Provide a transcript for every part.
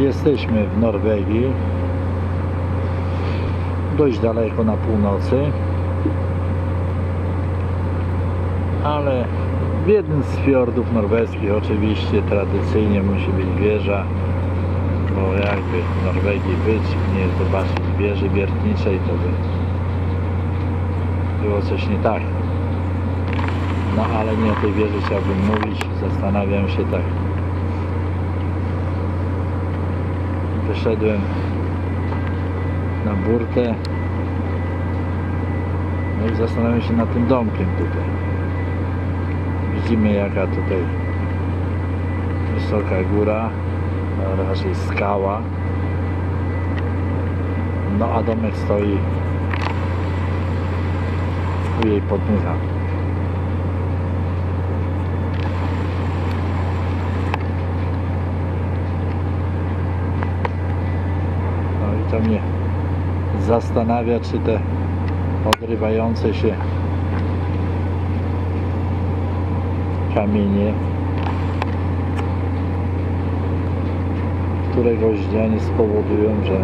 Jesteśmy w Norwegii. Dość daleko na północy. Ale w jednym z fiordów norweskich oczywiście tradycyjnie musi być wieża. Bo jakby w Norwegii być, nie zobaczyć wieży wiertniczej, to by było coś nie tak. No ale nie o tej wieży chciałbym mówić. Zastanawiam się tak. Wyszedłem na burtę. No i zastanawiam się nad tym domkiem tutaj. Widzimy jaka tutaj wysoka góra, a raczej skała. No a domek stoi u jej podnóża. To mnie zastanawia, czy te odrywające się kamienie któregoś dnia nie spowodują, że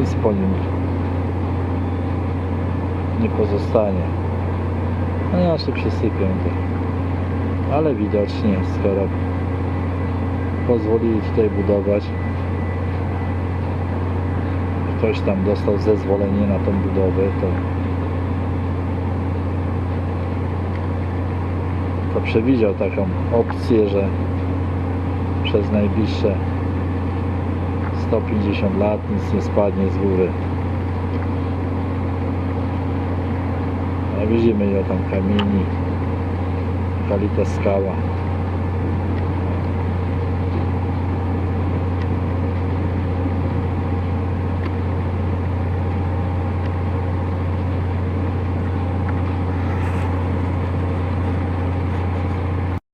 nic po nim nie pozostanie. No inaczej przysypią to. Ale widocznie, skoro pozwolili tutaj budować, ktoś tam dostał zezwolenie na tą budowę, to to przewidział taką opcję, że przez najbliższe 150 lat nic nie spadnie z góry. A widzimy ile tam kamieni, kalita skała.